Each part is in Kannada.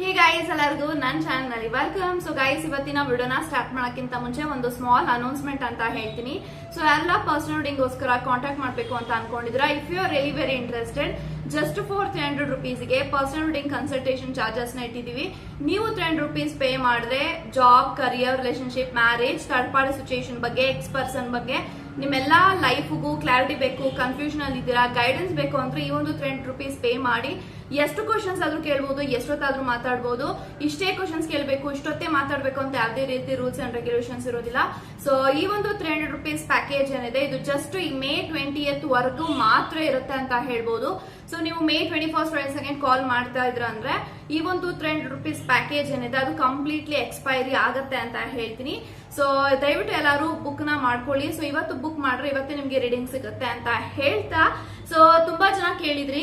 ಹೇ ಗೈಸ್ ಎಲ್ಲರಿಗೂ ನನ್ನ ಚಾನಲ್ನಲ್ಲಿ ವೆಲ್ಕಮ್ ಸೊ ಗೈಸ್ ಇವತ್ತಿನ ವಿಡಿಯೋನ ಸ್ಟಾರ್ಟ್ ಮಾಡೋಕ್ಕಿಂತ ಮುಂಚೆ ಒಂದು ಸ್ಮಾಲ್ ಅನೌನ್ಸ್ಮೆಂಟ್ ಅಂತ ಹೇಳ್ತೀನಿ. ಸೊ ಎಲ್ಲ ಪರ್ಸನಲ್ ಗೋಸ್ಕರ ಕಾಂಟ್ಯಾಕ್ಟ್ ಮಾಡಬೇಕು ಅಂತ ಅನ್ಕೊಂಡಿದ್ರ if you are really very interested just four three hundred ರುಪೀಸ್ಗೆ personal ding consultation ಚಾರ್ಜಸ್ನ ಇಟ್ಟಿದೀವಿ ನೀವು ತ್ರೀ ಹಂಡ್ರೆಡ್ ರುಪೀಸ್ ಪೇ ಮಾಡಿದ್ರೆ job career relationship marriage third party situation ಬಗ್ಗೆ ಎಕ್ಸ್ ಪರ್ಸನ್ ಬಗ್ಗೆ, ನಿಮ್ಮೆಲ್ಲ ಲೈಫ್ಗೂ ಕ್ಲಾರಿಟಿ ಬೇಕು ಕನ್ಫ್ಯೂಷನ್ ಅಲ್ಲಿ ಇದ್ದೀರಾ ಗೈಡೆನ್ಸ್ ಬೇಕು ಅಂದ್ರೆ ಈ ಒಂದು ತ್ರೀ ಹಂಡ್ರೆಡ್ ರುಪೀಸ್ ಪೇ ಮಾಡಿ. ಎಷ್ಟು ಕ್ವಶನ್ಸ್ ಆದ್ರೂ ಕೇಳ್ಬೋದು, ಎಷ್ಟೊತ್ತಾದ್ರೂ ಮಾತಾಡ್ಬೋದು. ಇಷ್ಟೇ ಕ್ವಶನ್ಸ್ ಕೇಳಬೇಕು, ಇಷ್ಟೊತ್ತೇ ಮಾತಾಡ್ಬೇಕು ಅಂತ ಯಾವುದೇ ರೀತಿ ರೂಲ್ಸ್ ಅಂಡ್ ರೆಗ್ಯುಲೇಷನ್ಸ್ ಇರೋದಿಲ್ಲ. ಸೊ ಈ ಒಂದು ತ್ರೀ ಹಂಡ್ರೆಡ್ ರುಪೀಸ್ ಪ್ಯಾಕೇಜ್ ಏನಿದೆ, ಇದು ಜಸ್ಟ್ ಈ ಮೇ ಟ್ವೆಂಟಿ ವರೆಗೂ ಮಾತ್ರ ಇರುತ್ತೆ ಅಂತ ಹೇಳ್ಬೋದು. ಸೊ ನೀವು May twenty first twenty second call ಮಾಡ್ತಾ ಇದ್ರ ಅಂದ್ರೆ, ಈ ಒಂದು ತ್ರೀ ಹಂಡ್ರೆಡ್ ರುಪೀಸ್ ಪ್ಯಾಕೇಜ್ ಏನಿದೆ, ಅದು ಕಂಪ್ಲೀಟ್ಲಿ ಎಕ್ಸ್ಪೈರಿ ಆಗುತ್ತೆ ಅಂತ ಹೇಳ್ತೀನಿ. ಸೊ ದಯವಿಟ್ಟು ಎಲ್ಲರೂ ಬುಕ್ನ ಮಾಡ್ಕೊಳ್ಳಿ. ಸೊ ಇವತ್ತು ಬುಕ್ ಮಾಡ್ರೆ ಇವತ್ತೇ ನಿಮ್ಗೆ ರೀಡಿಂಗ್ ಸಿಗುತ್ತೆ ಅಂತ ಹೇಳ್ತಾ. ಸೊ ತುಂಬಾ ಜನ ಕೇಳಿದ್ರಿ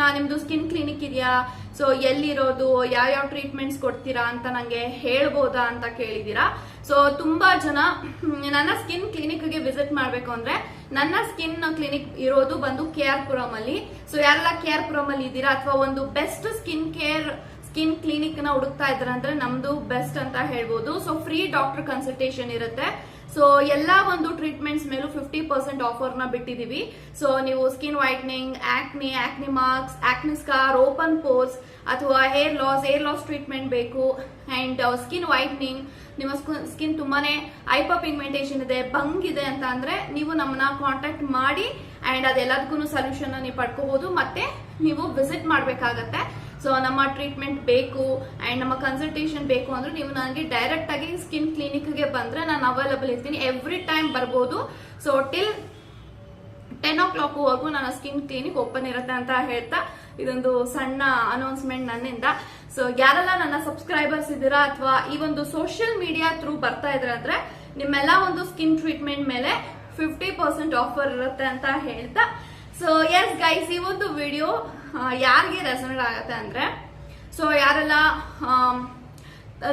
ಆ, ನಿಮ್ದು ಸ್ಕಿನ್ ಕ್ಲಿನಿಕ್ ಇದೆಯಾ? ಸೊ ಎಲ್ಲಿರೋದು? ಯಾವ ಯಾವ ಟ್ರೀಟ್ಮೆಂಟ್ಸ್ ಕೊಡ್ತೀರಾ ಅಂತ ನಂಗೆ ಹೇಳ್ಬೋದಾ ಅಂತ ಕೇಳಿದೀರಾ ಸೊ ತುಂಬಾ ಜನ ನನ್ನ ಸ್ಕಿನ್ ಕ್ಲಿನಿಕ್ಗೆ ವಿಸಿಟ್ ಮಾಡ್ಬೇಕು ಅಂದ್ರೆ ನನ್ನ ಸ್ಕಿನ್ ಕ್ಲಿನಿಕ್ ಇರೋದು ಬಂದು ಕೆ ಆರ್ ಪುರಂ ಅಲ್ಲಿ. ಸೊ ಯಾರೆಲ್ಲ ಕೆ ಆರ್ ಪುರಂ ಅಲ್ಲಿ ಇದ್ದೀರಾ? ಅಥವಾ ಒಂದು ಬೆಸ್ಟ್ ಸ್ಕಿನ್ ಕೇರ್ ಸ್ಕಿನ್ ಕ್ಲಿನಿಕ್ನ ಹುಡುಕ್ತಾ ಇದ್ರ ಅಂದ್ರೆ ನಮ್ದು ಬೆಸ್ಟ್ ಅಂತ ಹೇಳ್ಬೋದು. ಸೊ ಫ್ರೀ ಡಾಕ್ಟರ್ ಕನ್ಸಲ್ಟೇಷನ್ ಇರುತ್ತೆ. ಸೊ ಎಲ್ಲಾ ಒಂದು ಟ್ರೀಟ್ಮೆಂಟ್ಸ್ ಮೇಲೂ ಫಿಫ್ಟಿ ಪರ್ಸೆಂಟ್ ಆಫರ್ನ ಬಿಟ್ಟಿದೀವಿ. ಸೊ ನೀವು skin whitening acne acne marks acne scar open pores ಅಥವಾ hair loss hair loss treatment ಬೇಕು. ಅಂಡ್ ಸ್ಕಿನ್ ವೈಟ್ನಿಂಗ್ ನಿಮ್ಮ ಸ್ಕಿನ್ ತುಂಬಾನೇ ಹೈಪರ್ ಪಿಗ್ಮೆಂಟೇಷನ್ ಇದೆ ಬಂಗ್ ಇದೆ ಅಂತ ಅಂದ್ರೆ ನೀವು ನಮ್ಮನ್ನ ಕಾಂಟ್ಯಾಕ್ಟ್ ಮಾಡಿ ಅಂಡ್ ಅದೆಲ್ಲದಕ್ಕೂ ಸೊಲ್ಯೂಷನ್ ನೀವು ಪಡ್ಕೋಬಹುದು ಮತ್ತೆ, ನೀವು ವಿಸಿಟ್ ಮಾಡ್ಬೇಕಾಗತ್ತೆ. ಸೊ ನಮ್ಮ ಟ್ರೀಟ್ಮೆಂಟ್ ಬೇಕು ಅಂಡ್ ನಮ್ಮ ಕನ್ಸಲ್ಟೇಷನ್ ಬೇಕು ಅಂದ್ರೆ ನೀವು ನನಗೆ ಡೈರೆಕ್ಟ್ ಆಗಿ ಸ್ಕಿನ್ ಕ್ಲಿನಿಕ್ಗೆ ಬಂದ್ರೆ ನಾನು ಅವೈಲಬಲ್ ಇರ್ತೀನಿ. ಎವ್ರಿ ಟೈಮ್ ಬರ್ಬೋದು. So till ten o'clock ವರೆಗೂ ನನ್ನ ಸ್ಕಿನ್ ಕ್ಲಿನಿಕ್ ಓಪನ್ ಇರುತ್ತೆ ಅಂತ ಹೇಳ್ತಾ ಇದೊಂದು ಸಣ್ಣ ಅನೌನ್ಸ್ಮೆಂಟ್ ನನ್ನಿಂದ. ಸೊ ಯಾರೆಲ್ಲ ನನ್ನ ಸಬ್ಸ್ಕ್ರೈಬರ್ಸ್ ಇದ್ದೀರಾ ಅಥವಾ ಈ ಒಂದು ಸೋಷಿಯಲ್ ಮೀಡಿಯಾ ಥ್ರೂ ಬರ್ತಾ ಇದ್ರೆ ಅಂದ್ರೆ ನಿಮ್ಮೆಲ್ಲ ಒಂದು ಸ್ಕಿನ್ ಟ್ರೀಟ್ಮೆಂಟ್ ಮೇಲೆ ಫಿಫ್ಟಿ ಪರ್ಸೆಂಟ್ ಆಫರ್ ಇರುತ್ತೆ ಅಂತ ಹೇಳ್ತಾ. ಸೊ ಎಸ್ ಗೈಸ್ ಈ ಒಂದು ವಿಡಿಯೋ ಯಾರಿಗೆ ರೆಸನೇಟ್ ಆಗತ್ತೆ ಅಂದ್ರೆ ಸೊ ಯಾರೆಲ್ಲ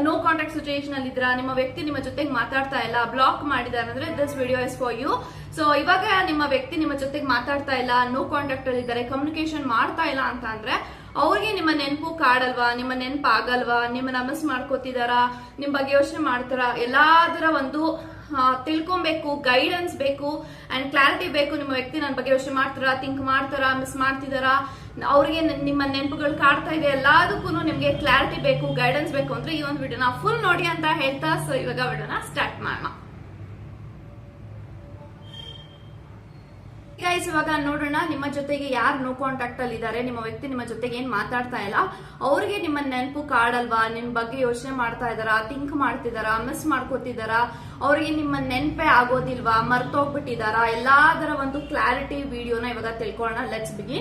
ನೋ ಕಾಂಟ್ಯಾಕ್ಟ್ ಸಿಚುಯೇಷನ್ ಅಲ್ಲಿ ಇದ್ರ ನಿಮ್ಮ ವ್ಯಕ್ತಿ ನಿಮ್ಮ ಜೊತೆಗೆ ಮಾತಾಡ್ತಾ ಇಲ್ಲ ಬ್ಲಾಕ್ ಮಾಡಿದಾರೆ ಅಂದ್ರೆ this video is for you so ಇವಾಗ ನಿಮ್ಮ ವ್ಯಕ್ತಿ ನಿಮ್ಮ ಜೊತೆಗೆ ಮಾತಾಡ್ತಾ ಇಲ್ಲ ನೋ ಕಾಂಟ್ಯಾಕ್ಟ್ ಅಲ್ಲಿ ಇದ್ದಾರೆ ಕಮ್ಯುನಿಕೇಶನ್ ಮಾಡ್ತಾ ಇಲ್ಲ ಅಂತ ಅಂದ್ರೆ, ಅವ್ರಿಗೆ ನಿಮ್ಮ ನೆನಪು ಕಾಡಲ್ವಾ, ನಿಮ್ಮ ನೆನಪು ಆಗಲ್ವಾ ನಿಮ್ಮ ನಮಸ್ ಮಾಡ್ಕೋತಿದಾರಾ ನಿಮ್ ಬಗ್ಗೆ ಯೋಚನೆ ಮಾಡ್ತಾರ, ಎಲ್ಲಾದರ ಒಂದು ತಿಳ್ಕೊಬೇಕು ಗೈಡೆನ್ಸ್ ಬೇಕು ಅಂಡ್ ಕ್ಲಾರಿಟಿ ಬೇಕು ನಿಮ್ಮ ವ್ಯಕ್ತಿ ನನ್ನ ಬಗ್ಗೆ ಯೋಚನೆ ಮಾಡ್ತಾರಾ ಥಿಂಕ್ ಮಾಡ್ತಾರಾ ಮಿಸ್ ಮಾಡ್ತಿದಾರಾ, ಅವ್ರಿಗೆ ನಿಮ್ಮ ನೆನಪುಗಳು ಕಾಡ್ತಾ ಇದೆ ಎಲ್ಲದಕ್ಕೂ ನಿಮ್ಗೆ ಕ್ಲಾರಿಟಿ ಬೇಕು ಗೈಡೆನ್ಸ್ ಬೇಕು ಅಂದ್ರೆ ಈ ಒಂದು ವಿಡಿಯೋನ ಫುಲ್ ನೋಡಿ ಅಂತ ಹೇಳ್ತಾ ಸೊ ಇವಾಗ ವಿಡಿಯೋನ ಸ್ಟಾರ್ಟ್ ಮಾಡೋಣ ಗೈಸ್ ಇವಾಗ ನೋಡೋಣ, ನಿಮ್ಮ ಜೊತೆಗೆ ಯಾರು ನೋ ಕಾಂಟ್ಯಾಕ್ಟ್ ಅಲ್ಲಿ ಇದ್ದಾರೆ, ನಿಮ್ಮ ವ್ಯಕ್ತಿ ನಿಮ್ಮ ಜೊತೆಗೆ ಏನ್ ಮಾತಾಡ್ತಾ ಇಲ್ಲ, ಅವ್ರಿಗೆ ನಿಮ್ಮ ನೆನಪು, ಕಾಡಲ್ವಾ, ನಿಮ್ ಬಗ್ಗೆ ಯೋಚನೆ ಮಾಡ್ತಾ ಇದಾರಾ ಥಿಂಕ್ ಮಾಡ್ತಿದಾರಾ ಮಿಸ್ ಮಾಡ್ಕೋತಿದಾರಾ ಅವ್ರಿಗೆ ನಿಮ್ಮ ನೆನಪೇ ಆಗೋದಿಲ್ವಾ ಮರ್ತೋಗ್ಬಿಟ್ಟಿದಾರಾ ಎಲ್ಲಾದರ ಒಂದು ಕ್ಲಾರಿಟಿ ವಿಡಿಯೋನ ಇವಾಗ ತಿಳ್ಕೊಳ್ಳೋಣ. ಲೆಟ್ಸ್ ಬಿಗಿ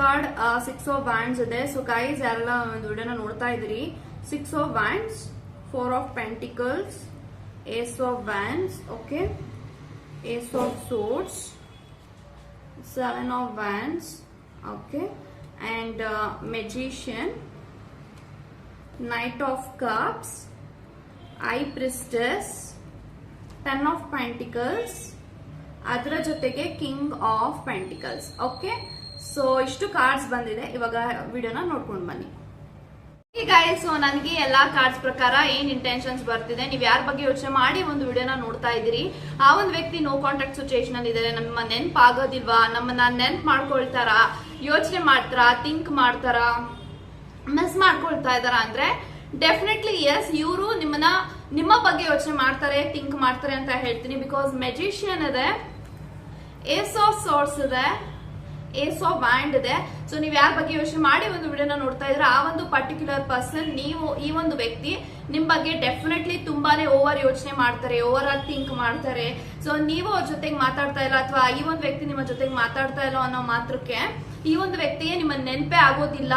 ಕಾರ್ಡ್ ಸಿಕ್ಸ್ ಆಫ್ ವ್ಯಾಂಡ್ಸ್ ಇದೆ. ಸೊ ಗೈಸ್ ಯಾರೆಲ್ಲ ಒಂದು ನೋಡ್ತಾ ಇದ್ರಿ six of wands four of pentacles ace of wands okay ace of swords seven of wands okay and magician knight of cups high priestess ten of pentacles ಅದರ ಜೊತೆಗೆ king of pentacles okay so ಇಷ್ಟು ಕಾರ್ಡ್ಸ್ ಬಂದಿದೆ. ಇವಾಗ ವಿಡಿಯೋನ ನೋಡ್ಕೊಂಡು ಬನ್ನಿ. ಸೊ ನನಗೆ ಎಲ್ಲಾ ಕಾರ್ಡ್ಸ್ ಪ್ರಕಾರ ಏನ್ ಇಂಟೆನ್ಷನ್ಸ್ ಬರ್ತಿದೆ, ನೀವು ಯಾರ ಬಗ್ಗೆ ಯೋಚನೆ ಮಾಡಿ ಒಂದು ವಿಡಿಯೋನ ನೋಡ್ತಾ ಇದ್ದೀರಿ. ಆ ಒಂದು ವ್ಯಕ್ತಿ ನೋ ಕಾಂಟ್ಯಾಕ್ಟ್ ಸಿಚುಯೇಷನ್ ಅಲ್ಲಿ ಇದ್ದಾರೆ ನಮ್ಮ ನೆನ್ಪ್ ಆಗೋದಿಲ್ವಾ ನಮ್ಮನ್ನ ನೆನ್ಪ್ ಮಾಡ್ಕೊಳ್ತಾರ? ಯೋಚನೆ ಮಾಡ್ತಾರ? ಥಿಂಕ್ ಮಾಡ್ತಾರ? ಮಿಸ್ ಮಾಡ್ಕೊಳ್ತಾ ಇದಾರ ಅಂದ್ರೆ ಡೆಫಿನೆಟ್ಲಿ ಎಸ್ ಇವರು ನಿಮ್ಮನ್ನ ನಿಮ್ಮ ಬಗ್ಗೆ ಯೋಚನೆ ಮಾಡ್ತಾರೆ ಥಿಂಕ್ ಮಾಡ್ತಾರೆ ಅಂತ ಹೇಳ್ತೀನಿ. ಬಿಕಾಸ್ ಮೆಜಿಷಿಯನ್ ಇದೆ ಏಸ್ ಆಫ್ ಸೋರ್ಸ್ ಇದೆ ಏಸ್ ಆಫ್ ವ್ಯಾಂಡ್ ಇದೆ. ಸೊ ನೀವು ಯಾರ ಬಗ್ಗೆ ಯೋಚನೆ ಮಾಡಿ ಒಂದು ವಿಡಿಯೋನ ನೋಡ್ತಾ ಇದ್ರೆ, ಆ ಒಂದು ಪರ್ಟಿಕ್ಯುಲರ್ ಪರ್ಸನ್ ನೀವು ಈ ಒಂದು ವ್ಯಕ್ತಿ, ನಿಮ್ ಬಗ್ಗೆ ಡೆಫಿನೆಟ್ಲಿ ತುಂಬಾನೇ ಓವರ್ ಯೋಚನೆ ಮಾಡ್ತಾರೆ ಓವರ್ ಆಗಿ ಥಿಂಕ್ ಮಾಡ್ತಾರೆ. ಸೊ ನೀವು ಅವ್ರ ಜೊತೆಗೆ ಮಾತಾಡ್ತಾ ಇಲ್ಲ ಅಥವಾ ಈ ಒಂದು ವ್ಯಕ್ತಿ ನಿಮ್ಮ ಜೊತೆಗೆ ಮಾತಾಡ್ತಾ ಇಲ್ಲ ಅನ್ನೋ ಮಾತ್ರಕ್ಕೆ, ಈ ಒಂದು ವ್ಯಕ್ತಿಗೆ ನಿಮ್ಮ ನೆನಪೇ ಆಗೋದಿಲ್ಲ.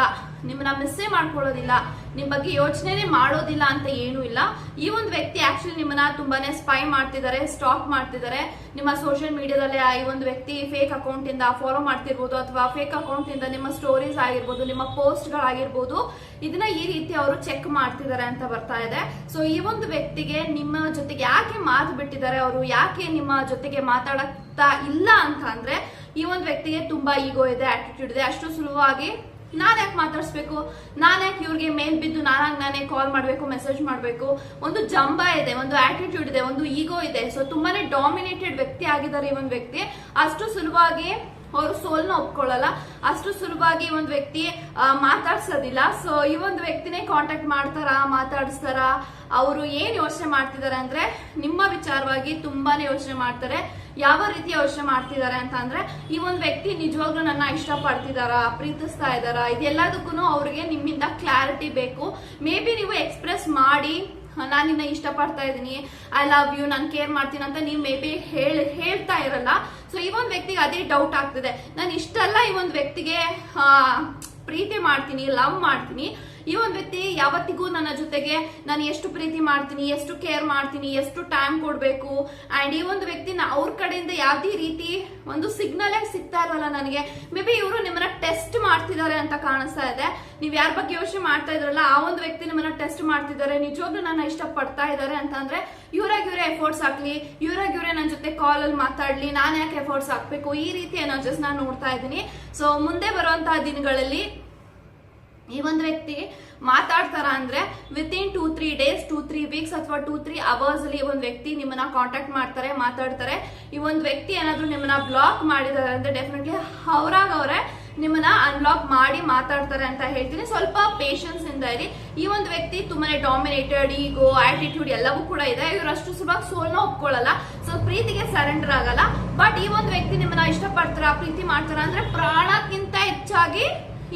ನಿಮ್ಮನ್ನ ಮಿಸ್ಸೇ ಮಾಡ್ಕೊಳ್ಳೋದಿಲ್ಲ, ನಿಮ್ ಬಗ್ಗೆ ಯೋಚನೆನೇ ಮಾಡೋದಿಲ್ಲ ಅಂತ ಏನೂ ಇಲ್ಲ. ಈ ಒಂದು ವ್ಯಕ್ತಿ ಆಕ್ಚುಲಿ ನಿಮ್ಮನ್ನ ತುಂಬಾನೇ ಸ್ಪೈ ಮಾಡ್ತಿದ್ದಾರೆ ಸ್ಟಾಕ್ ಮಾಡ್ತಿದ್ದಾರೆ ನಿಮ್ಮ ಸೋಷಿಯಲ್ ಮೀಡಿಯಾದಲ್ಲಿ ಈ ಒಂದು ವ್ಯಕ್ತಿ ಫೇಕ್ ಅಕೌಂಟ್ ಇಂದ ಫಾಲೋ ಮಾಡ್ತಿರ್ಬೋದು ಅಥವಾ ಫೇಕ್ ಅಕೌಂಟ್ ನಿಮ್ಮ ಸ್ಟೋರೀಸ್ ಆಗಿರ್ಬೋದು, ನಿಮ್ಮ ಪೋಸ್ಟ್ ಗಳಾಗಿರ್ಬೋದು. ಇದನ್ನ ಈ ರೀತಿ ಅವರು ಚೆಕ್ ಮಾಡ್ತಿದ್ದಾರೆ ಅಂತ ಬರ್ತಾ ಇದೆ. ಸೊ ಈ ಒಂದು ವ್ಯಕ್ತಿಗೆ ನಿಮ್ಮ ಜೊತೆಗೆ ಯಾಕೆ ಮಾತು ಬಿಟ್ಟಿದ್ದಾರೆ ಅವರು? ಯಾಕೆ ನಿಮ್ಮ ಜೊತೆಗೆ ಮಾತಾಡಕ್ತಾ ಇಲ್ಲ ಅಂತ ಅಂದ್ರೆ ಈ ಒಂದು ವ್ಯಕ್ತಿಗೆ ತುಂಬಾ ಈಗೋ ಇದೆ ಆಟಿಟ್ಯೂಡ್ ಇದೆ. ಅಷ್ಟು ಸುಲಭವಾಗಿ ನಾನ್ ಯಾಕೆ ಮಾತಾಡ್ಸ್ಬೇಕು? ನಾನ್ ಯಾಕೆ ಇವ್ರಿಗೆ ಮೇಲ್ ಬಿದ್ದು ನಾನಾಗ್ ನಾನೇ ಕಾಲ್ ಮಾಡ್ಬೇಕು ಮೆಸೇಜ್ ಮಾಡ್ಬೇಕು? ಒಂದು ಜಂಬ ಇದೆ, ಒಂದು ಆಟಿಟ್ಯೂಡ್ ಇದೆ, ಒಂದು ಈಗೋ ಇದೆ. ಸೊ ತುಂಬಾನೇ ಡಾಮಿನೇಟೆಡ್ ವ್ಯಕ್ತಿ ಆಗಿದ್ದಾರೆ ಈ ಒಂದು ವ್ಯಕ್ತಿ. ಅಷ್ಟು ಸುಲಭವಾಗಿ ಅವರು ಸೋಲ್ನ ಒಪ್ಕೊಳ್ಳಲ್ಲ. ಅಷ್ಟು ಸುಲಭವಾಗಿ ಒಂದು ವ್ಯಕ್ತಿ ಮಾತಾಡ್ಸೋದಿಲ್ಲ. ಸೊ ಈ ಒಂದು ವ್ಯಕ್ತಿನೇ ಕಾಂಟ್ಯಾಕ್ಟ್ ಮಾಡ್ತಾರ, ಮಾತಾಡಿಸ್ತಾರ? ಅವರು ಏನ್ ಯೋಚನೆ ಮಾಡ್ತಿದ್ದಾರೆ ಅಂದ್ರೆ, ನಿಮ್ಮ ವಿಚಾರವಾಗಿ ತುಂಬಾನೇ ಯೋಚನೆ ಮಾಡ್ತಾರೆ. ಯಾವ ರೀತಿ ಯೋಚನೆ ಮಾಡ್ತಿದ್ದಾರೆ ಅಂತ ಅಂದ್ರೆ, ಈ ಒಂದು ವ್ಯಕ್ತಿ ನಿಜವಾಗ್ಲೂ ನನ್ನ ಇಷ್ಟಪಡ್ತಿದಾರ, ಪ್ರೀತಿಸ್ತಾ ಇದಾರ? ಇದೆಲ್ಲದಕ್ಕೂ ಅವ್ರಿಗೆ ನಿಮ್ಮಿಂದ ಕ್ಲಾರಿಟಿ ಬೇಕು. ಮೇ ಬಿ ನೀವು ಎಕ್ಸ್ಪ್ರೆಸ್ ಮಾಡಿ ನಾನು ನಿನ್ನ ಇಷ್ಟಪಡ್ತಾ ಇದ್ದೀನಿ. ಐ ಲವ್ ಯು ನಾನು ಕೇರ್ ಮಾಡ್ತೀನಿ ಅಂತ ನೀವು ಮೇ ಬಿ ಹೇಳ್, ಹೇಳ್ತಾ ಇರಲ್ಲ. ಸೊ ಈ ಒಂದು ವ್ಯಕ್ತಿಗೆ ಅದೇ ಡೌಟ್ ಆಗ್ತಿದೆ. ನಾನು ಇಷ್ಟೆಲ್ಲ ಈ ಒಂದು ವ್ಯಕ್ತಿಗೆ ಪ್ರೀತಿ ಮಾಡ್ತೀನಿ ಲವ್ ಮಾಡ್ತೀನಿ. ಈ ಒಂದು ವ್ಯಕ್ತಿ ಯಾವತ್ತಿಗೂ ನನ್ನ ಜೊತೆಗೆ ನಾನು ಎಷ್ಟು ಪ್ರೀತಿ ಮಾಡ್ತೀನಿ, ಎಷ್ಟು ಕೇರ್ ಮಾಡ್ತೀನಿ, ಎಷ್ಟು ಟೈಮ್ ಕೊಡಬೇಕು ಅಂಡ್ ಈ ಒಂದು ವ್ಯಕ್ತಿನ ಅವ್ರ ಕಡೆಯಿಂದ ಯಾವುದೇ ರೀತಿ ಒಂದು ಸಿಗ್ನಲ್ ಸಿಗ್ತಾ ಇರಲ್ಲ ನನಗೆ ಮೇ ಬಿ ಇವರು ನಿಮ್ಮನ್ನ ಟೆಸ್ಟ್ ಮಾಡ್ತಿದ್ದಾರೆ ಅಂತ ಕಾಣಿಸ್ತಾ ಇದೆ. ನೀವು ಯಾರ ಬಗ್ಗೆ ಯೋಚನೆ ಮಾಡ್ತಾ ಇದ್ರಲ್ಲ, ಆ ಒಂದು ವ್ಯಕ್ತಿ ನಿಮ್ಮನ್ನ ಟೆಸ್ಟ್ ಮಾಡ್ತಿದ್ದಾರೆ. ನಿಜವಾಗ್ಲೂ ನನ್ನ ಇಷ್ಟ ಪಡ್ತಾ ಇದ್ದಾರೆ ಅಂತಂದ್ರೆ, ಇವ್ರಾಗ ಇವರೇ ಎಫರ್ಟ್ಸ್ ಹಾಕ್ಲಿ, ಇವ್ರಾಗ ಇವರೇ ನನ್ನ ಜೊತೆ ಕಾಲ್ ಅಲ್ಲಿ ಮಾತಾಡ್ಲಿ, ನಾನು ಯಾಕೆ ಎಫರ್ಟ್ಸ್ ಹಾಕ್ಬೇಕು, ಈ ರೀತಿ ಎನರ್ಜಸ್ ನಾನು ನೋಡ್ತಾ ಇದ್ದೀನಿ. ಸೊ ಮುಂದೆ ಬರುವಂತಹ ದಿನಗಳಲ್ಲಿ ಈ ಒಂದು ವ್ಯಕ್ತಿ ಮಾತಾಡ್ತಾರ ಅಂದ್ರೆ within two three days two three weeks ಅಥವಾ ಟೂ ತ್ರೀ ಅವರ್ಸ್ ಅಲ್ಲಿ ಒಂದು ವ್ಯಕ್ತಿ ನಿಮ್ಮನ್ನ ಕಾಂಟ್ಯಾಕ್ಟ್ ಮಾಡ್ತಾರೆ, ಮಾತಾಡ್ತಾರೆ. ಈ ಒಂದು ವ್ಯಕ್ತಿ ಏನಾದ್ರು ನಿಮ್ಮನ್ನ ಬ್ಲಾಕ್ ಮಾಡಿದಾರೆ ಅಂದ್ರೆ ಡೆಫಿನೆಟ್ಲಿ ಅವರಾಗ ಅವರೇ ನಿಮ್ಮನ್ನ ಅನ್ಲಾಕ್ ಮಾಡಿ ಮಾತಾಡ್ತಾರೆ ಅಂತ ಹೇಳ್ತೀನಿ. ಸ್ವಲ್ಪ ಪೇಷನ್ಸ್ ಇಂದ ಇರಿ. ಈ ಒಂದು ವ್ಯಕ್ತಿ ತುಂಬಾನೇ ಡಾಮಿನೇಟೆಡ್ ಈಗೋ ಆಟಿಟ್ಯೂಡ್ ಎಲ್ಲವೂ ಕೂಡ ಇದೆ. ಇವ್ರು ಅಷ್ಟು ಸುಲಭ ಸೋಲ್ನ ಒಪ್ಕೊಳ್ಳಲ್ಲ. ಸೊ ಪ್ರೀತಿಗೆ ಸರೆಂಡರ್ ಆಗಲ್ಲ. ಬಟ್ ಈ ಒಂದು ವ್ಯಕ್ತಿ ನಿಮ್ಮನ್ನ ಇಷ್ಟಪಡ್ತಾರ, ಪ್ರೀತಿ ಮಾಡ್ತಾರ ಅಂದ್ರೆ ಪ್ರಾಣಕ್ಕಿಂತ ಹೆಚ್ಚಾಗಿ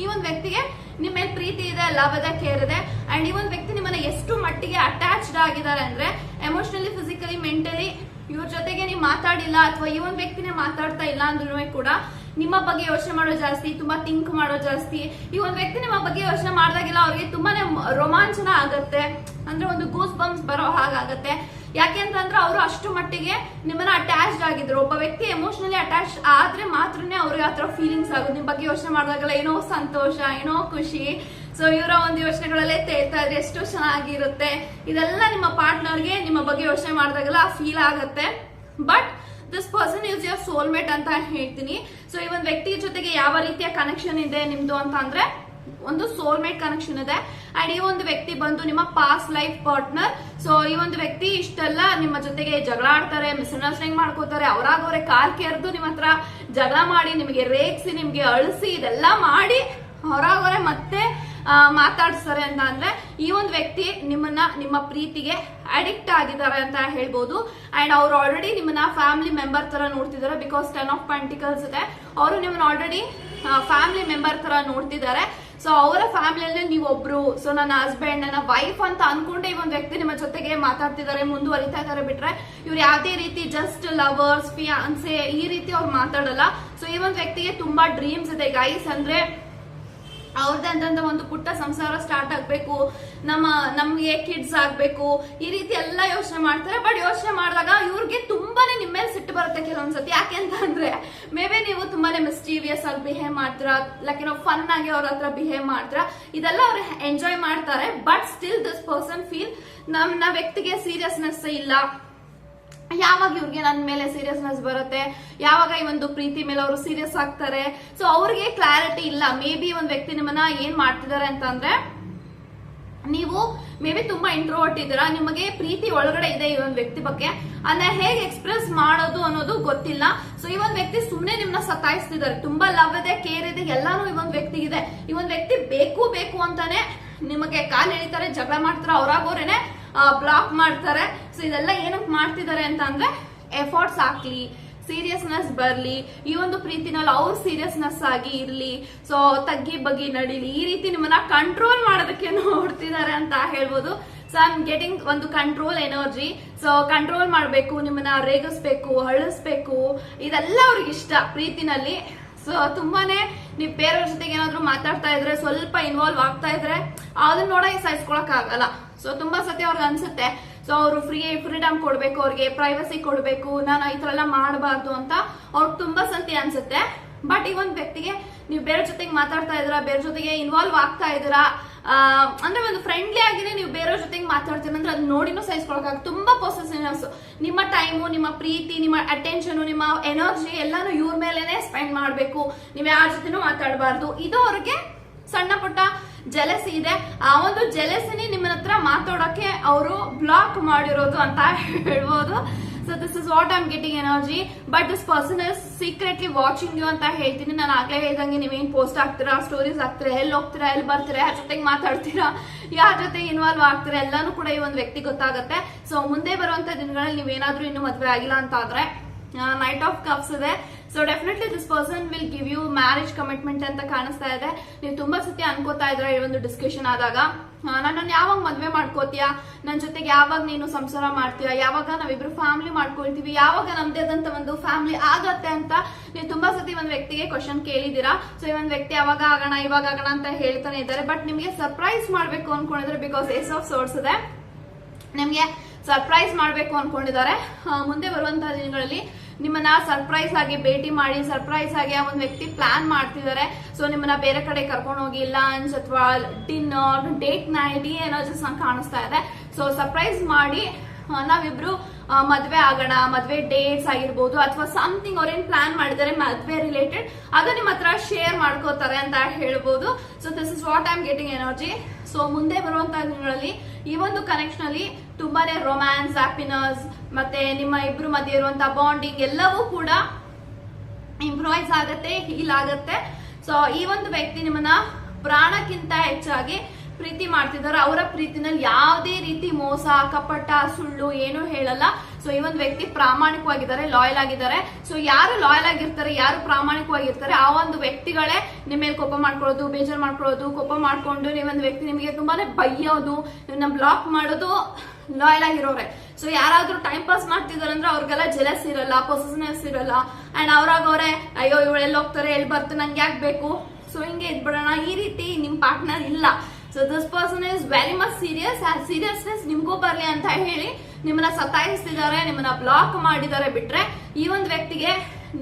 ಈ ಒಂದು ವ್ಯಕ್ತಿಗೆ ನಿಮ್ಮ ಮೇಲೆ ಪ್ರೀತಿ ಇದೆ ಲವ್ ಇದೆ ಕೇರ್ ಇದೆ ಅಂಡ್ ಈ ಒಂದು ವ್ಯಕ್ತಿ ನಿಮ್ಮನ್ನ ಎಷ್ಟು ಮಟ್ಟಿಗೆ ಅಟ್ಯಾಚ್ಡ್ ಆಗಿದ್ದಾರೆ ಅಂದ್ರೆ ಎಮೋಷನಲಿ ಫಿಸಿಕಲಿ ಮೆಂಟಲಿ ಇವ್ರ ಜೊತೆಗೆ ನೀವು ಮಾತಾಡಿಲ್ಲ ಅಥವಾ ಈ ಒಂದು ವ್ಯಕ್ತಿನೇ ಮಾತಾಡ್ತಾ ಇಲ್ಲ ಅಂದ್ರೂ ಕೂಡ ನಿಮ್ಮ ಬಗ್ಗೆ ಯೋಚನೆ ಮಾಡೋ ಜಾಸ್ತಿ, ತುಂಬಾ ಥಿಂಕ್ ಮಾಡೋ ಜಾಸ್ತಿ, ಈ ಒಂದು ವ್ಯಕ್ತಿ ನಿಮ್ಮ ಬಗ್ಗೆ ಯೋಚನೆ ಮಾಡಿದಾಗೆಲ್ಲ ಅವ್ರಿಗೆ ತುಂಬಾನೇ ರೋಮಾಂಚನ ಆಗತ್ತೆ. ಅಂದ್ರೆ ಒಂದು ಗೂಸ್ ಬಂಪ್ಸ್ ಬರೋ ಹಾಗಾಗತ್ತೆ. ಯಾಕೆ ಅಂತಂದ್ರೆ ಅವರು ಅಷ್ಟು ಮಟ್ಟಿಗೆ ನಿಮ್ಮನ್ನ ಅಟ್ಯಾಚ್ಡ್ ಆಗಿದ್ರು. ಒಬ್ಬ ವ್ಯಕ್ತಿ ಎಮೋಷನಲಿ ಅಟ್ಯಾಚ್ ಆದ್ರೆ ಮಾತ್ರನೇ ಅವ್ರಿಗೆ ಆ ಫೀಲಿಂಗ್ಸ್ ಆಗುದು. ನಿಮ್ ಬಗ್ಗೆ ಯೋಚನೆ ಮಾಡಿದಾಗೆಲ್ಲ ಏನೋ ಸಂತೋಷ, ಏನೋ ಖುಷಿ. ಸೊ ಇವರ ಒಂದು ಯೋಚನೆಗಳಲ್ಲೇ ತೇಳ್ತಾ ಇದ್ರೆ ಎಷ್ಟು ಚೆನ್ನಾಗಿರುತ್ತೆ. ಇದೆಲ್ಲ ನಿಮ್ಮ ಪಾರ್ಟ್ನರ್ಗೆ ನಿಮ್ಮ ಬಗ್ಗೆ ಯೋಚನೆ ಮಾಡಿದಾಗೆಲ್ಲ ಫೀಲ್ ಆಗುತ್ತೆ. But this person is your soulmate ಅಂತ ಹೇಳ್ತೀನಿ. ಸೊ ಈ ಒಂದು ವ್ಯಕ್ತಿ ಜೊತೆಗೆ ಯಾವ ರೀತಿಯ ಕನೆಕ್ಷನ್ ಇದೆ ನಿಮ್ದು ಅಂತ ಅಂದ್ರೆ, ಒಂದು ಸೋಲ್ಮೇಟ್ ಕನೆಕ್ಷನ್ ಇದೆ. ಅಂಡ್ ಈ ಒಂದು ವ್ಯಕ್ತಿ ಬಂದು ನಿಮ್ಮ ಪಾಸ್ಟ್ ಲೈಫ್ ಪಾರ್ಟ್ನರ್ ಸೊ ಈ ಒಂದು ವ್ಯಕ್ತಿ ಇಷ್ಟೆಲ್ಲ ನಿಮ್ಮ ಜೊತೆಗೆ ಜಗಳ ಆಡ್ತಾರೆ ಮಿಸ್ಅಂಡರ್ಸ್ಟ್ಯಾಂಡಿಂಗ್ ಮಾಡ್ಕೋತಾರೆ ಅವರಾಗವ್ರೆ ಅವರೇ ಕಾಲ್ ಕೆರೆದು ನಿಮ್ಮ ಹತ್ರ ಜಗಳ ಮಾಡಿ, ನಿಮಗೆ ರೇಗ್ಸಿ ನಿಮ್ಗೆ ಅಳಿಸಿ ಇದೆಲ್ಲ ಮಾಡಿ ಹೊರಗೋರೆ ಮತ್ತೆ ಮಾತಾಡ್ಸ್ತಾರೆ ಅಂತ ಅಂದ್ರೆ ಈ ಒಂದು ವ್ಯಕ್ತಿ ನಿಮ್ಮನ್ನ ನಿಮ್ಮ ಪ್ರೀತಿಗೆ ಅಡಿಕ್ಟ್ ಆಗಿದ್ದಾರೆ ಅಂತ ಹೇಳ್ಬೋದು. ಅಂಡ್ ಅವ್ರು ಆಲ್ರೆಡಿ ನಿಮ್ಮನ್ನ ಫ್ಯಾಮಿಲಿ ಮೆಂಬರ್ ತರ ನೋಡ್ತಿದ್ದಾರೆ ಬಿಕಾಸ್ ಟೆನ್ ಆಫ್ ಪೆಂಟಿಕಲ್ಸ್ ಇದೆ. ಅವರು ನಿಮ್ಮನ್ನ ಆಲ್ರೆಡಿ ಫ್ಯಾಮಿಲಿ ಮೆಂಬರ್ ತರ ನೋಡ್ತಿದ್ದಾರೆ. ಸೊ ಅವರ ಫ್ಯಾಮಿಲಿಯಲ್ಲಿ ನೀವೊಬ್ರು ಸೊ ನನ್ನ ಹಸ್ಬೆಂಡ್ ನನ್ನ ವೈಫ್ ಅಂತ ಅನ್ಕೊಂಡೆ ಈ ಒಂದು ವ್ಯಕ್ತಿ ನಿಮ್ಮ ಜೊತೆಗೆ ಮಾತಾಡ್ತಿದ್ದಾರೆ, ಮುಂದುವರಿತಾ ಇದ್ದಾರೆ ಬಿಟ್ರೆ, ಇವ್ರು ಯಾವುದೇ ರೀತಿ ಜಸ್ಟ್ ಲವರ್ಸ್ ಫಿಯಾನ್ಸೆ ಈ ರೀತಿ ಅವ್ರು ಮಾತಾಡಲ್ಲ. ಸೊ ಈ ಒಂದು ವ್ಯಕ್ತಿಗೆ ತುಂಬಾ ಡ್ರೀಮ್ಸ್ ಇದೆ ಗೈಸ್ ಅಂದ್ರೆ ಅವ್ರದ್ದೇ ಅಂತಂದ ಒಂದು ಪುಟ್ಟ ಸಂಸಾರ ಸ್ಟಾರ್ಟ್ ಆಗ್ಬೇಕು. ನಮ್ಮ ನಮ್ಗೆ ಕಿಡ್ಸ್ ಆಗ್ಬೇಕು. ಈ ರೀತಿ ಎಲ್ಲ ಯೋಚನೆ ಮಾಡ್ತಾರೆ. ಬಟ್ ಯೋಚನೆ ಮಾಡಿದಾಗ ಇವ್ರಿಗೆ ತುಂಬಾನೇ ನಿಮ್ಮ ಮೇಲೆ ಸಿಟ್ಟು ಬರುತ್ತೆ ಕೆಲವೊಂದ್ಸತಿ. ಯಾಕೆ ಅಂತ ಅಂದ್ರೆ, ಮೇ ಬಿ ನೀವು ತುಂಬಾನೇ ಮಿಸ್ಟೀವಿಯಸ್ ಆಗಿ ಬಿಹೇವ್ ಮಾಡ್ತೀರಾ ಲೈಕ್ ಏನೋ ಫನ್ ಆಗಿ ಅವ್ರ ಹತ್ರ ಬಿಹೇವ್ ಮಾಡ್ತೀರಾ, ಇದೆಲ್ಲ ಅವ್ರು ಎಂಜಾಯ್ ಮಾಡ್ತಾರೆ. But still this person feel ನಮ್ಮ ವ್ಯಕ್ತಿಗೆ ಸೀರಿಯಸ್ನೆಸ್ ಇಲ್ಲ. ಯಾವಾಗ ಇವ್ರಿಗೆ ನನ್ನ ಮೇಲೆ ಸೀರಿಯಸ್ನೆಸ್ ಬರುತ್ತೆ? ಯಾವಾಗ ಈ ಒಂದು ಪ್ರೀತಿ ಮೇಲೆ ಅವರು ಸೀರಿಯಸ್ ಆಗ್ತಾರೆ? ಸೊ ಅವ್ರಿಗೆ ಕ್ಲಾರಿಟಿ ಇಲ್ಲ. ಮೇ ಬಿ ಒಂದು ವ್ಯಕ್ತಿ ನಿಮ್ಮನ್ನ ಏನ್ ಮಾಡ್ತಿದ್ದಾರೆ ಅಂತಂದ್ರೆ ನೀವು ಮೇ ಬಿ ತುಂಬಾ ಇಂಟ್ರೋವರ್ಟ್ ಇದ್ದೀರಾ. ನಿಮಗೆ ಪ್ರೀತಿ ಒಳಗಡೆ ಇದೆ ಈ ಒಂದು ವ್ಯಕ್ತಿ ಬಗ್ಗೆ. ಅಂದ್ರೆ ಹೇಗೆ ಎಕ್ಸ್ಪ್ರೆಸ್ ಮಾಡೋದು ಅನ್ನೋದು ಗೊತ್ತಿಲ್ಲ. ಸೊ ಈ ಒಂದು ವ್ಯಕ್ತಿ ಸುಮ್ಮನೆ ನಿಮ್ನ ಸತಾಯಿಸ್ತಿದ್ದಾರೆ. ತುಂಬಾ ಲವ್ ಇದೆ ಕೇರ್ ಇದೆ, ಎಲ್ಲಾನು ಈ ಒಂದು ವ್ಯಕ್ತಿ ಇದೆ. ಈ ಒಂದು ವ್ಯಕ್ತಿ ಬೇಕು ಬೇಕು ಅಂತಾನೆ ನಿಮಗೆ ಕಾಲ್ ಎಳಿತಾರೆ, ಜಗಳ ಮಾಡ್ತಾರೆ, ಅವ್ರಾಗೋರೇನೆ. ಬ್ಲಾಕ್ ಮಾಡ್ತಾರೆ. ಸೊ ಇದೆಲ್ಲ ಏನಕ್ಕೆ ಮಾಡ್ತಿದ್ದಾರೆ ಅಂತ ಅಂದ್ರೆ ಎಫರ್ಟ್ಸ್ ಹಾಕ್ಲಿ ಸೀರಿಯಸ್ನೆಸ್ ಬರ್ಲಿ, ಈ ಒಂದು ಪ್ರೀತಿನಲ್ಲಿ ಅವ್ರ ಸೀರಿಯಸ್ನೆಸ್ ಆಗಿ ಇರ್ಲಿ. ಸೊ ತಗ್ಗಿ ಬಗ್ಗಿ ನಡೀಲಿ. ಈ ರೀತಿ ನಿಮ್ಮನ್ನ ಕಂಟ್ರೋಲ್ ಮಾಡೋದಕ್ಕೆ ನೋಡ್ತಿದ್ದಾರೆ ಅಂತ ಹೇಳ್ಬೋದು. ಸೊ ಐ ಗೆಟಿಂಗ್ ಒಂದು ಕಂಟ್ರೋಲ್ ಎನರ್ಜಿ ಸೊ ಕಂಟ್ರೋಲ್ ಮಾಡಬೇಕು, ನಿಮ್ಮನ್ನ ರೇಗಿಸ್ಬೇಕು ಹಳಿಸ್ಬೇಕು ಇದೆಲ್ಲ ಅವ್ರಿಗೆ ಇಷ್ಟ ಪ್ರೀತಿನಲ್ಲಿ. ಸೊ ತುಂಬಾನೇ ನೀವು ಬೇರೆಯವ್ರ ಜೊತೆಗೆ ಏನಾದ್ರು ಮಾತಾಡ್ತಾ ಇದ್ರೆ, ಸ್ವಲ್ಪ ಇನ್ವಾಲ್ವ್ ಆಗ್ತಾ ಇದ್ರೆ, ಅದನ್ನ ನೋಡಕ್ಕೆ ಸಹಿಸ್ಕೊಳಕ್ ಆಗಲ್ಲ. ಸೊ ತುಂಬಾ ಸತಿ ಅವ್ರಿಗೆ ಅನ್ಸುತ್ತೆ. ಸೊ ಅವರು ಫ್ರೀ ಫ್ರೀಡಮ್ ಕೊಡ್ಬೇಕು, ಅವ್ರಿಗೆ ಪ್ರೈವಸಿ ಕೊಡ್ಬೇಕು, ನಾನು ಈ ತರ ಎಲ್ಲ ಮಾಡಬಾರ್ದು ಅಂತ ಅವ್ರಿಗೆ ತುಂಬಾ ಸತಿ ಅನ್ಸುತ್ತೆ. ಬಟ್ ಈ ಒಂದು ವ್ಯಕ್ತಿಗೆ ನೀವು ಬೇರೆ ಜೊತೆಗೆ ಮಾತಾಡ್ತಾ ಇದ್ದೀರಾ, ಬೇರೆ ಜೊತೆಗೆ ಇನ್ವಾಲ್ವ್ ಆಗ್ತಾ ಇದ್ದೀರಾ ಅಂದ್ರೆ ಒಂದು ಫ್ರೆಂಡ್ಲಿ ಆಗಿದೆ ನೀವು ಬೇರೆಯವ್ರ ಜೊತೆಗೆ ಮಾತಾಡ್ತೀನಿ ಅಂದ್ರೆ ಅದು ನೋಡಿನೂ ಸಹಿಸ್ಕೊಳಕ್ ತುಂಬಾ ಪೊಸೆಸಿವ್ನೆಸ್ ನಿಮ್ಮ ಟೈಮು ನಿಮ್ಮ ಪ್ರೀತಿ, ನಿಮ್ಮ ಅಟೆನ್ಷನ್ ನಿಮ್ಮ ಎನರ್ಜಿ ಎಲ್ಲಾನು ಇವ್ರ ಮೇಲೆನೆ ಸ್ಪೆಂಡ್ ಮಾಡಬೇಕು. ನೀವು ಯಾರ ಜೊತೆನೂ ಮಾತಾಡಬಾರ್ದು. ಇದು ಅವ್ರಿಗೆ ಸಣ್ಣ ಪುಟ್ಟ ಜಲಸಿ ಇದೆ. ಆ ಒಂದು ಜಲಸಿನಿ ನಿಮ್ಮ ಹತ್ರ ಮಾತಾಡೋಕೆ ಅವರು ಬ್ಲಾಕ್ ಮಾಡಿರೋದು ಅಂತ ಹೇಳ್ಬೋದು. So this is what I'm getting energy but this person is secretly watching you ಅಂತ ಹೇಳ್ತೀನಿ. ನಾನು ಆಗ್ಲೇ ಹೇಳ್ದಂಗೆ ನೀವೇನು ಪೋಸ್ಟ್ ಆಗ್ತೀರಾ ಸ್ಟೋರೀಸ್ ಆಗ್ತೀರಾ ಎಲ್ಲಿ ಹೋಗ್ತೀರಾ, ಎಲ್ಲಿ ಬರ್ತೀರಾ, ಯಾರ ಜೊತೆಗೆ ಮಾತಾಡ್ತೀರಾ, ಯಾರ ಜೊತೆ ಇನ್ವಾಲ್ವ್ ಆಗ್ತೀರಾ, ಎಲ್ಲಾನು ಕೂಡ ಈ ಒಂದು ವ್ಯಕ್ತಿ ಗೊತ್ತಾಗುತ್ತೆ. ಸೊ ಮುಂದೆ ಬರುವಂತ ದಿನಗಳಲ್ಲಿ ನೀವೇನಾದ್ರೂ ಇನ್ನು ಮದುವೆ ಆಗಿಲ್ಲ ಅಂತ ಆದ್ರೆ ನೈಟ್ ಆಫ್ ಕಪ್ಸ್ ಇದೆ. So definitely this person will give you marriage commitment ಅಂತ ಕಾಣಿಸ್ತಾ ಇದೆ. ನೀವು ತುಂಬಾ ಸತಿ ಅನ್ಕೋತಾ ಇದ್ರ ಈ ಒಂದು ಡಿಸ್ಕಷನ್ ಆದಾಗ. ನನ್ನನ್ನು ಯಾವಾಗ ಮದ್ವೆ ಮಾಡ್ಕೋತೀಯಾ? ನನ್ನ ಜೊತೆಗೆ ಯಾವಾಗ ನೀನು ಸಂಸಾರ ಮಾಡ್ತೀಯಾ? ಯಾವಾಗ ನಾವಿಬ್ರು ಫ್ಯಾಮಿಲಿ ಮಾಡ್ಕೊಳ್ತೀವಿ? ಯಾವಾಗ ನಮ್ದೇ ಆದಂತ ಒಂದು ಫ್ಯಾಮಿಲಿ ಆಗತ್ತೆ ಅಂತ ನೀವು ತುಂಬಾ ಸತಿ ಒಂದು ವ್ಯಕ್ತಿಗೆ ಕ್ವಶನ್ ಕೇಳಿದೀರಾ ಸೊ ಈ ಒಂದು ವ್ಯಕ್ತಿ ಯಾವಾಗ ಆಗೋಣ, ಇವಾಗ ಆಗೋಣ ಅಂತ ಹೇಳ್ತಾನೆ ಇದ್ದಾರೆ. ಬಟ್ ನಿಮ್ಗೆ ಸರ್ಪ್ರೈಸ್ ಮಾಡ್ಬೇಕು ಅನ್ಕೊಂಡಿದ್ರೆ ಬಿಕಾಸ್ ಏಸ್ ಆಫ್ ಸೋರ್ಸ್ ಇದೆ. ನಿಮ್ಗೆ ಸರ್ಪ್ರೈಸ್ ಮಾಡಬೇಕು ಅನ್ಕೊಂಡಿದ್ದಾರೆ. ಮುಂದೆ ಬರುವಂತಹ ದಿನಗಳಲ್ಲಿ ನಿಮ್ಮನ್ನ ಸರ್ಪ್ರೈಸ್ ಆಗಿ ಭೇಟಿ ಮಾಡಿ, ಸರ್ಪ್ರೈಸ್ ಆಗಿ ಆ ಒಂದು ವ್ಯಕ್ತಿ ಪ್ಲಾನ್ ಮಾಡ್ತಿದ್ದಾರೆ ಸೊ ನಿಮ್ಮನ್ನ ಬೇರೆ ಕಡೆ ಕರ್ಕೊಂಡು ಹೋಗಿ ಲಂಚ್ ಅಥವಾ ಡಿನ್ನರ್ ಡೇಟ್ ನೈಟ್ ಏನೋ ಎನರ್ಜಿಸ್ ಕಾಣಿಸ್ತಾ ಇದೆ. ಸೊ ಸರ್ಪ್ರೈಸ್ ಮಾಡಿ ನಾವಿಬ್ರು ಮದ್ವೆ ಆಗೋಣ, ಮದ್ವೆ ಡೇಟ್ಸ್ ಆಗಿರ್ಬೋದು ಅಥವಾ ಸಮಥಿಂಗ್ ಅವ್ರೇನ್ ಪ್ಲಾನ್ ಮಾಡಿದ್ದಾರೆ, ಮದ್ವೆ ರಿಲೇಟೆಡ್ ಅದು ನಿಮ್ಮ ಹತ್ರ ಶೇರ್ ಮಾಡ್ಕೋತಾರೆ ಅಂತ ಹೇಳ್ಬೋದು. So this is what I am getting energy so ಮುಂದೆ ಬರುವಂತ ದಿನಗಳಲ್ಲಿ ಈ ಒಂದು ಕನೆಕ್ಷನ್ ಅಲ್ಲಿ ತುಂಬಾನೇ ರೊಮ್ಯಾನ್ಸ್ ಹ್ಯಾಪಿನೆಸ್ ಮತ್ತೆ ನಿಮ್ಮ ಇಬ್ರು ಮಧ್ಯೆ ಇರುವಂತಹ ಬಾಂಡಿಂಗ್ ಎಲ್ಲವೂ ಕೂಡ ಇಂಪ್ರೂವೈಸ್ ಆಗತ್ತೆ ಹೀಲ್ ಆಗತ್ತೆ. ಸೊ ಈ ಒಂದು ವ್ಯಕ್ತಿ ನಿಮ್ಮನ್ನ ಪ್ರಾಣಕ್ಕಿಂತ ಹೆಚ್ಚಾಗಿ ಪ್ರೀತಿ ಮಾಡ್ತಿದ್ದಾರೆ. ಅವರ ಪ್ರೀತಿನಲ್ಲಿ ಯಾವುದೇ ರೀತಿ ಮೋಸ, ಕಪಟ, ಸುಳ್ಳು ಏನು ಹೇಳಲ್ಲ. ಸೊ ಈ ಒಂದು ವ್ಯಕ್ತಿ ಪ್ರಾಮಾಣಿಕವಾಗಿದ್ದಾರೆ ಲಾಯಲ್ ಆಗಿದ್ದಾರೆ. ಸೊ ಯಾರು ಲಾಯಲ್ ಆಗಿರ್ತಾರೆ, ಯಾರು ಪ್ರಾಮಾಣಿಕವಾಗಿರ್ತಾರೆ, ಆ ಒಂದು ವ್ಯಕ್ತಿಗಳೇ ನಿಮ್ಮ ಮೇಲೆ ಕೋಪ ಮಾಡ್ಕೊಳ್ಳೋದು, ಬೇಜಾರು ಮಾಡ್ಕೊಳ್ಳೋದು, ಕೋಪ ಮಾಡ್ಕೊಂಡು ಒಂದು ವ್ಯಕ್ತಿ ನಿಮಗೆ ತುಂಬಾನೇ ಬೈಯೋದು, ನಿಮ್ಮನ್ನ ಬ್ಲಾಕ್ ಮಾಡೋದು ಲಾಯಲ್ ಆಗಿರೋರೆ. ಸೊ ಯಾರಾದ್ರೂ ಟೈಮ್ ಪಾಸ್ ಮಾಡ್ತಿದಾರೆ ಅಂದ್ರೆ ಅವ್ರಿಗೆಲ್ಲ ಜೆಲಸ್ ಇರಲ್ಲ ಪೊಸೆಸ್ನೆಸ್ ಇರಲ್ಲ. ಅಂಡ್ ಅವ್ರಾಗವ್ರೆ ಅಯ್ಯೋ, ಇವಳು ಹೋಗ್ತಾರೆ, ಎಲ್ಲಿ ಬರ್ತಾರೆ, ನಂಗೆ ಯಾಕೆ ಬೇಕು? ಸೊ ಹಿಂಗೆ ಇದ್ಬಿಡೋಣ. ಈ ರೀತಿ ನಿಮ್ ಪಾರ್ಟ್ನರ್ ಇಲ್ಲ. So this person is very much serious ಆ ಸೀರಿಯಸ್ನೆಸ್ ನಿಮಗೂ ಬರಲಿ ಅಂತ ಹೇಳಿ ನಿಮ್ಮನ್ನ ಸತಾಯಿಸ್ತಿದ್ದಾರೆ, ನಿಮ್ಮನ್ನ ಬ್ಲಾಕ್ ಮಾಡಿದ್ದಾರೆ ಬಿಟ್ರೆ ಈ ಒಂದು ವ್ಯಕ್ತಿಗೆ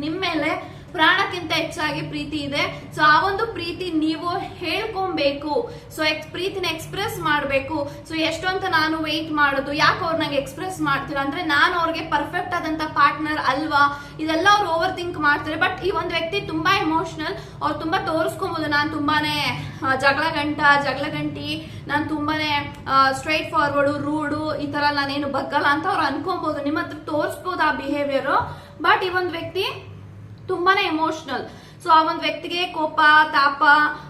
ನಿಮ್ಮ ಮೇಲೆ ಪ್ರಾಣಕ್ಕಿಂತ ಹೆಚ್ಚಾಗಿ ಪ್ರೀತಿ ಇದೆ. ಸೊ ಆ ಒಂದು ಪ್ರೀತಿ ನೀವು ಹೇಳ್ಕೊಬೇಕು. ಸೊ ಎಕ್ಸ್ ಪ್ರೀತಿನ ಎಕ್ಸ್ಪ್ರೆಸ್ ಮಾಡಬೇಕು. ಸೊ ಎಷ್ಟು ಅಂತ ನಾನು ವೆಯ್ಟ್ ಮಾಡೋದು, ಯಾಕೆ ಅವ್ರು ನಂಗೆ ಎಕ್ಸ್ಪ್ರೆಸ್ ಮಾಡ್ತೀರಾ? ಅಂದ್ರೆ ನಾನು ಅವ್ರಿಗೆ ಪರ್ಫೆಕ್ಟ್ ಆದಂತ ಪಾರ್ಟ್ನರ್ ಅಲ್ವಾ? ಇದೆಲ್ಲ ಅವ್ರು ಓವರ್ ಥಿಂಕ್ ಮಾಡ್ತಾರೆ. ಬಟ್ ಈ ಒಂದು ವ್ಯಕ್ತಿ ತುಂಬಾ ಎಮೋಷನಲ್ ಅವ್ರು ತುಂಬಾ ತೋರಿಸ್ಕೊಬೋದು. ನಾನು ತುಂಬಾನೇ ಜಗಳ ಗಂಟ, ಜಗಳ ಗಂಟಿ, ನಾನು ತುಂಬಾನೇ ಸ್ಟ್ರೈಟ್ ಫಾರ್ವರ್ಡ್ ರೂಡು ಈ ತರ ನಾನೇನು ಬಗ್ಗಲ್ಲ ಅಂತ ಅವ್ರು ಅನ್ಕೊಬಹುದು ನಿಮ್ಮ ಹತ್ರ ತೋರಿಸ್ಬೋದು ಆ ಬಿಹೇವಿಯರ್ ಬಟ್ ಈ ಒಂದು ವ್ಯಕ್ತಿ ತುಂಬಾನೇ ಎಮೋಷನಲ್ ಸೊ ಆ ಒಂದು ವ್ಯಕ್ತಿಗೆ ಕೋಪ, ತಾಪ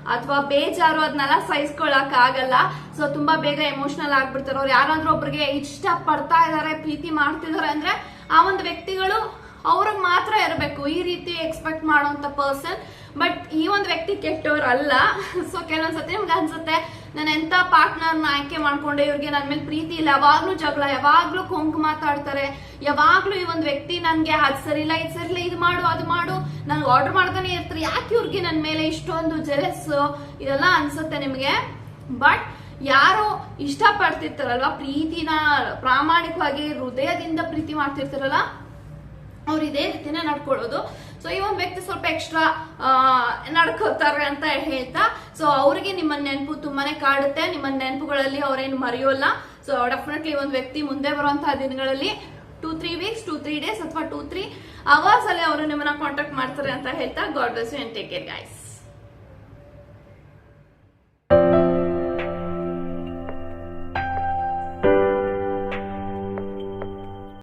ಅಥವಾ ಬೇಜಾರು ಅದನ್ನೆಲ್ಲ ಸಹಿಸ್ಕೊಳಕ್ ಆಗಲ್ಲ. ಸೊ ತುಂಬಾ ಬೇಗ ಎಮೋಷನಲ್ ಆಗ್ಬಿಡ್ತಾರೆ. ಅವ್ರು ಯಾರಾದ್ರೂ ಒಬ್ರಿಗೆ ಇಷ್ಟ ಪಡ್ತಾ ಇದಾರೆ, ಪ್ರೀತಿ ಮಾಡ್ತಿದಾರೆ ಅಂದ್ರೆ ಆ ಒಂದು ವ್ಯಕ್ತಿಗಳು ಅವ್ರಿಗೆ ಮಾತ್ರ ಇರಬೇಕು. ಈ ರೀತಿ ಎಕ್ಸ್ಪೆಕ್ಟ್ ಮಾಡುವಂತ ಪರ್ಸನ್ ಬಟ್ ಈ ಒಂದು ವ್ಯಕ್ತಿ ಕೆಟ್ಟವ್ರು ಅಲ್ಲ. ಸೊ ಕೆಲವೊಂದ್ಸತಿ ನಿಮ್ಗೆ ಅನ್ಸುತ್ತೆ, ನಾನು ಎಂತ ಪಾರ್ಟ್ನರ್ನ ಆಯ್ಕೆ ಮಾಡ್ಕೊಂಡೆ, ಇವ್ರಿಗೆ ನನ್ನ ಮೇಲೆ ಪ್ರೀತಿ ಇಲ್ಲ. ಯಾವಾಗ್ಲೂ ಜಗಳ, ಯಾವಾಗ್ಲೂ ಕೊಂಕು ಮಾತಾಡ್ತಾರೆ. ಯಾವಾಗ್ಲೂ ಈ ಒಂದು ವ್ಯಕ್ತಿ ನನ್ಗೆ ಅದು ಸರಿ ಇಲ್ಲ, ಇದು ಸರಿ ಇಲ್ಲ, ಇದು ಮಾಡು, ಅದು ಮಾಡು. ನನ್ಗೆ ಆರ್ಡರ್ ಮಾಡ್ತಾನೆ ಇರ್ತಾರೆ. ಯಾಕೆ ಇವ್ರಿಗೆ ನನ್ನ ಮೇಲೆ ಇಷ್ಟೊಂದು ಜೆಲಸ್ ಇದೆಲ್ಲ ಅನ್ಸುತ್ತೆ ನಿಮಗೆ. ಬಟ್ ಯಾರು ಇಷ್ಟ ಪಡ್ತಿರ್ತಾರಲ್ವಾ ಪ್ರೀತಿನ ಪ್ರಾಮಾಣಿಕವಾಗಿ ಹೃದಯದಿಂದ ಪ್ರೀತಿ ಮಾಡ್ತಿರ್ತಾರಲ್ಲ ಅವ್ರು ಇದೇ ರೀತಿನ ನಡ್ಕೊಳ್ಳೋದು. ಸೊ ಈ ಒಂದು ವ್ಯಕ್ತಿ ಸ್ವಲ್ಪ ಎಕ್ಸ್ಟ್ರಾ ನಡ್ಕೋತಾರೆ ಅಂತ ಹೇಳ್ತಾ ಸೊ ಅವರಿಗೆ ನಿಮ್ಮ ನೆನಪು ತುಂಬಾನೇ ಕಾಡುತ್ತೆ. ನಿಮ್ಮ ನೆನಪುಗಳಲ್ಲಿ ಅವ್ರೇನು ಮರೆಯೋಲ್ಲ. ಸೊ ಡೆಫಿನೆಟ್ಲಿ ಒಂದು ವ್ಯಕ್ತಿ ಮುಂದೆ ಬರುವಂತಹ ದಿನಗಳಲ್ಲಿ two three weeks two three days ಅಥವಾ ಟೂ ತ್ರೀ ಅವರ್ಸ್ ಅಲ್ಲಿ ಅವರು ನಿಮ್ಮನ್ನ ಕಾಂಟ್ಯಾಕ್ಟ್ ಮಾಡ್ತಾರೆ ಅಂತ ಹೇಳ್ತಾ. God you and take care guys